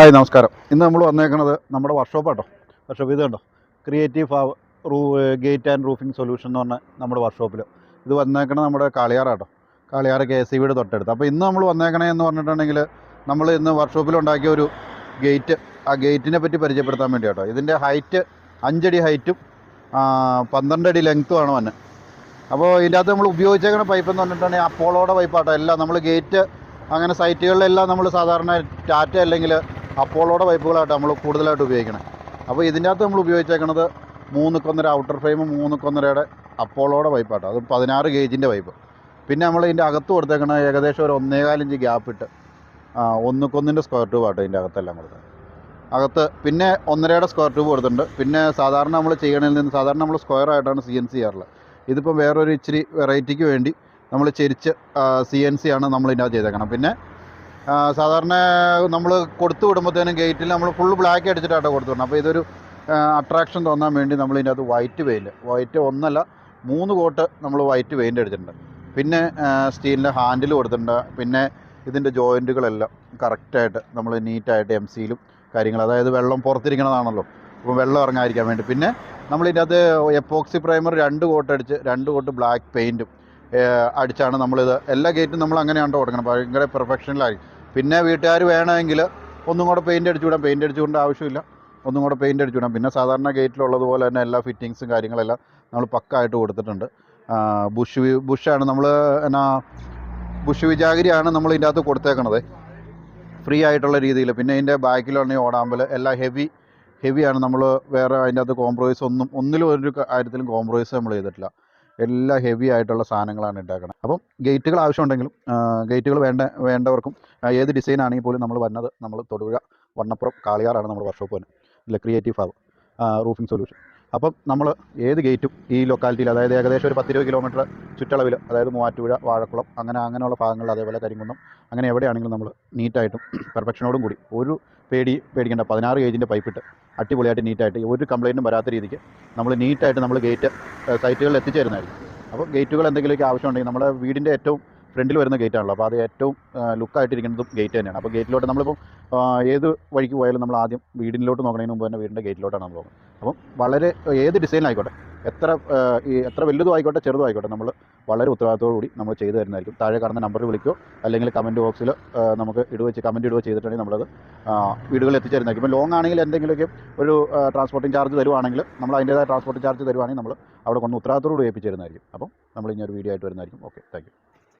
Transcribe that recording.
Hi നമസ്കാരം. ഇന്ന് നമ്മൾ വന്നേക്കുന്നത് നമ്മുടെ വർക്ക്ഷോപ്പാട്ടോ വർക്ക്ഷോപ്പ് ഇത് കണ്ടോ? Creative fab room gate and roofing solution എന്ന് പറഞ്ഞ നമ്മുടെ വർക്ക്ഷോപ്പിൽ ഇത് വന്നേക്കണത് നമ്മുടെ കാളിയാറാട്ടോ കാളിയാറ് കെ എസ് സി തൊട്ടടുത്ത്. അപ്പോൾ ഇന്ന് നമ്മൾ വന്നേക്കണേ എന്ന് പറഞ്ഞിട്ടുണ്ടെങ്കിൽ നമ്മൾ ഇന്ന് വർക്ക്ഷോപ്പിലുണ്ടാക്കിയ ഒരു ഗേറ്റ് ആ ഗേറ്റിനെ പറ്റി പരിചയപ്പെടുത്താൻ വേണ്ടി കേട്ടോ ഇതിന്റെ ഹൈറ്റ് അഞ്ചടി ഹൈറ്റും പന്ത്രണ്ട് അടി ലെങ്ത്തുമാണ് വന്നെ. അപ്പോൾ ഇതിന്റെ അകത്ത് നമ്മൾ ഉപയോഗിച്ചേക്കുന്ന പൈപ്പ് എന്ന് പറഞ്ഞിട്ടുണ്ടെങ്കിൽ അപ്പോളോടെ പൈപ്പാട്ടോ എല്ലാം നമ്മൾ ഗേറ്റ് അങ്ങനെ സൈറ്റുകളിലെല്ലാം നമ്മൾ സാധാരണ ടാറ്റ അല്ലെങ്കിൽ അപ്പോളോടെ പൈപ്പുകളായിട്ട് നമ്മൾ കൂടുതലായിട്ട് ഉപയോഗിക്കണം. അപ്പോൾ ഇതിന്റെ അകത്ത് നമ്മൾ ഉപയോഗിച്ചേക്കണത് മൂന്ന് കൊന്നര ഔട്ടർ ഫ്രെയിം മൂന്ന് കൊന്നരയുടെ അപ്പോളോടെ പൈപ്പാട്ടോ. അത് പതിനാറ് ഗേജിന്റെ പൈപ്പ്. പിന്നെ നമ്മൾ ഇതിന്റെ അകത്ത് കൊടുത്തേക്കണ ഏകദേശം ഒരു ഒന്നേകാലിഞ്ച് ഗ്യാപ്പ് ഇട്ട് ആ, ഒന്ന് കൊന്നിന്റെ സ്ക്വയർ ട്യൂബ് ആട്ടോ ഇതിന്റെ അകത്തെല്ലാം കൊടുത്തത്. അകത്ത് പിന്നെ ഒന്നരയുടെ സ്ക്വയർ ട്യൂബ് കൊടുത്തിട്ടുണ്ട്. പിന്നെ സാധാരണ നമ്മൾ ചെയ്യണതിൽ നിന്ന് സാധാരണ നമ്മൾ സ്ക്വയർ ആയിട്ടാണ് സി എൻ സി ചെയ്യാറുള്ളത്. ഇതിപ്പോൾ വേറൊരു ഇച്ചിരി വെറൈറ്റിക്ക് വേണ്ടി നമ്മൾ ചെരിച്ച് സി എൻ സി ആണ് നമ്മൾ ഇതിനകത്ത് ചെയ്തേക്കണം പിന്നെ സാധാരണ നമ്മൾ കൊടുത്തു വിടുമ്പോഴത്തേനും ഗേറ്റിൽ നമ്മൾ ഫുൾ ബ്ലാക്ക് അടിച്ചിട്ടാണ് കൊടുത്തു വിടണം അപ്പോൾ ഇതൊരു അട്രാക്ഷൻ തോന്നാൻ വേണ്ടി നമ്മൾ ഇതിനകത്ത് വൈറ്റ് പെയിന്റ് വൈറ്റ് ഒന്നല്ല മൂന്ന് കോട്ട് നമ്മൾ വൈറ്റ് പെയിന്റ് അടിച്ചിട്ടുണ്ട്. പിന്നെ സ്റ്റീലിന്റെ ഹാൻഡിൽ കൊടുത്തിട്ടുണ്ട്. പിന്നെ ഇതിന്റെ ജോയിന്റുകളെല്ലാം കറക്റ്റായിട്ട് നമ്മൾ നീറ്റായിട്ട് എം സിയിലും കാര്യങ്ങൾ അതായത് വെള്ളം പുറത്തിരിക്കണതാണല്ലോ. അപ്പോൾ വെള്ളം ഇറങ്ങാതിരിക്കാൻ വേണ്ടി. പിന്നെ നമ്മൾ ഇതിനകത്ത് എപ്പോക്സി പ്രൈമർ രണ്ട് കോട്ട് അടിച്ച് രണ്ട് കോട്ട് ബ്ലാക്ക് പെയിന്റും അടിച്ചാണ് നമ്മളിത് എല്ലാ ഗേറ്റും നമ്മൾ അങ്ങനെയാണ് കൊടുക്കണം ഭയങ്കര പെർഫെക്ഷനിലായി പിന്നെ വീട്ടുകാർ വേണമെങ്കിൽ ഒന്നും കൂടെ പെയിന്റ് അടിച്ചു വിടാം. പെയിന്റ് അടിച്ചു വിടേണ്ട ആവശ്യമില്ല. ഒന്നും കൂടെ പെയിന്റ് അടിച്ചു വിടാം. പിന്നെ സാധാരണ ഗേറ്റിലുള്ളതുപോലെ തന്നെ എല്ലാ ഫിറ്റിങ്സും കാര്യങ്ങളെല്ലാം നമ്മൾ പക്കായിട്ട് കൊടുത്തിട്ടുണ്ട്. ബുഷ് ബുഷാണ് നമ്മൾ എന്നാ ബുഷ് വിജാഗിരിയാണ് നമ്മൾ ഇതിന്റെ അകത്ത് കൊടുത്തേക്കണത്. ഫ്രീ ആയിട്ടുള്ള രീതിയിൽ പിന്നെ ഇതിന്റെ ബാക്കിലാണെങ്കിൽ ഓടാമ്പൽ എല്ലാം ഹെവി ഹെവിയാണ് നമ്മൾ വേറെ അതിന്റെ അകത്ത് കോംപ്രമൈസ് ഒന്നും ഒന്നിലും ഒരു കാര്യത്തിലും കോംപ്രമൈസ് നമ്മൾ ചെയ്തിട്ടില്ല. എല്ലാം ഹെവി ആയിട്ടുള്ള സാധനങ്ങളാണ് ഉണ്ടാക്കുന്നത് അപ്പം ഗേറ്റുകൾ ആവശ്യമുണ്ടെങ്കിലും ഗേറ്റുകൾ വേണ്ട വേണ്ടവർക്കും ഏത് ഡിസൈൻ ആണെങ്കിൽ പോലും നമ്മൾ വന്നത് നമ്മൾ തൊടുപുഴ വണ്ണപ്പുറം കാളിയാറാണ് നമ്മുടെ വർക്ക്ഷോപ്പ് തന്നെ ഇല്ല ക്രിയേറ്റീവ് ഫാവ് റൂഫിംഗ് സൊല്യൂഷൻ അപ്പം നമ്മൾ ഏത് ഗേറ്റും ഈ ലൊക്കാലിറ്റിയിൽ അതായത് ഏകദേശം ഒരു പത്തിരുപത് കിലോമീറ്റർ ചുറ്റളവിൽ അതായത് മൂവാറ്റുപുഴ വാഴക്കുളം അങ്ങനെ അങ്ങനെയുള്ള ഭാഗങ്ങളിൽ അതേപോലെ കരിങ്കുന്നം അങ്ങനെ എവിടെയാണെങ്കിലും നമ്മൾ നീറ്റായിട്ടും പെർഫെക്ഷനോടും കൂടി ഒരു പേടി പേടിക്കേണ്ട പതിനാറ് ഗേജിന്റെ പൈപ്പിട്ട് അടിപൊളിയായിട്ട് നീറ്റായിട്ട് ഒരു കംപ്ലയിന്റും വരാത്ത രീതിക്ക് നമ്മൾ നീറ്റായിട്ട് നമ്മൾ ഗേറ്റ് സൈറ്റുകളിൽ എത്തിച്ചേരുന്നതായിരിക്കും. അപ്പോൾ ഗേറ്റുകൾ എന്തെങ്കിലുമൊക്കെ ആവശ്യമുണ്ടെങ്കിൽ നമ്മുടെ വീടിന്റെ ഏറ്റവും ഫ്രണ്ടിൽ വരുന്ന ഗേറ്റ് ആണല്ലോ അപ്പോൾ അത് ഏറ്റവും ലുക്കായിട്ടിരിക്കുന്നതും ഗേറ്റ് തന്നെയാണ്. അപ്പോൾ ഗേറ്റിലോട്ട് നമ്മളിപ്പോൾ ഏത് വഴിക്ക് പോയാലും നമ്മൾ ആദ്യം വീടിനിലോട്ട് നോക്കണതിന് മുമ്പ് തന്നെ വീടിന്റെ ഗേറ്റിലോട്ടാണ് നമ്മൾ നോക്കുന്നത് അപ്പം വളരെ ഏത് ഡിസൈനിലായിക്കോട്ടെ എത്ര ഈ എത്ര വലുതും ആയിക്കോട്ടെ ചെറുതും ആയിക്കോട്ടെ നമ്മൾ വളരെ ഉത്തരവാദിത്തോടു കൂടി നമ്മൾ ചെയ്തു തരുന്നതായിരിക്കും. താഴെ കാണുന്ന നമ്പറിൽ വിളിക്കുകയോ അല്ലെങ്കിൽ കമന്റ് ബോക്സിൽ നമുക്ക് ഇടുവെച്ച് കമന്റ് ഇടുവോ ചെയ്തിട്ടുണ്ടെങ്കിൽ നമ്മളത് വീടുകളിൽ എത്തിച്ചേരുന്നതായിരിക്കും. ഇപ്പോൾ ലോങ് ആണെങ്കിൽ എന്തെങ്കിലുമൊക്കെ ഒരു ട്രാൻസ്പോർട്ടിംഗ് ചാർജ് തരുവാണെങ്കിൽ നമ്മൾ അതിന്റേതായ ട്രാൻസ്പോർട്ടിംഗ് ചാർജ് തരുവാണെങ്കിൽ നമ്മൾ അവിടെ കൊണ്ട് ഉത്തരവാദിത്തോടു കൂടി ഏൽപ്പിച്ചിരുന്നതായിരിക്കും. അപ്പം നമ്മൾ ഇനി ഒരു വീഡിയോ ആയിട്ട് വരുന്നതായിരിക്കും. Okay thank